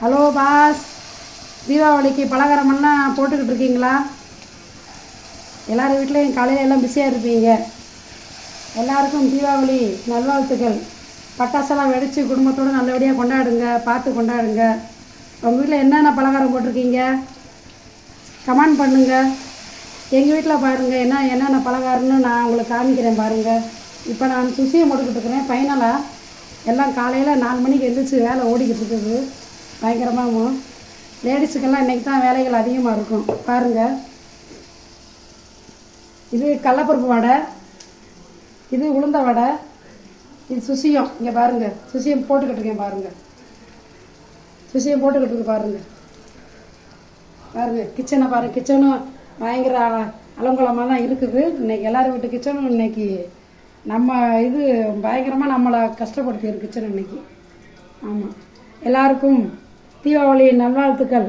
Hello boss தீபாவளிக்கு பலகாரமெல்லாம் போட்டுக்கிட்டு இருக்கீங்களா? எல்லார் வீட்லேயும் காலையில் எல்லாம் பிஸியாக இருப்பீங்க. எல்லாருக்கும் தீபாவளி நல்வாழ்த்துக்கள். பட்டாசெல்லாம் வெடித்து குடும்பத்தோடு நல்லபடியாக கொண்டாடுங்க பார்த்து கொண்டாடுங்க. உங்கள் வீட்டில் என்னென்ன பலகாரம் போட்டிருக்கீங்க? கமெண்ட் பண்ணுங்கள் எங்கள் வீட்டில் பாருங்கள் என்ன என்னென்ன பலகாரம்னு நான் உங்களுக்கு காமிக்கிறேன் பாருங்கள் இப்போ நான் சுசியை முடிக்கிட்டு இருக்கிறேன். ஃபைனலாக எல்லாம் காலையில் நாலு மணிக்கு எழுந்திரிச்சு வேலை ஓடிக்கிட்டு இருக்குது. பயங்கரமாகவும் லேடிஸுக்கெல்லாம் இன்றைக்கி தான் வேலைகள் அதிகமாக இருக்கும். பாருங்கள் இது கடலப்பருப்பு வடை. இது உளுந்த வடை. இது சுசியம். இங்கே பாருங்கள் சுசியம் போட்டுக்கிட்டு இருக்கேன் பாருங்கள் சுசியம் போட்டுக்கிட்டு இருக்கு பாருங்கள் கிச்சனை பாருங்கள் கிச்சனும் பயங்கர அலங்குலமாக தான் இருக்குது. இன்னைக்கு எல்லோரும் வீட்டு கிச்சனும் இன்னைக்கு நம்ம இது பயங்கரமாக நம்மளை கஷ்டப்படுத்தியிருக்கு கிச்சன் இன்னைக்கு. ஆமாம் எல்லாருக்கும் தீபாவளி நல்வாழ்த்துக்கள்.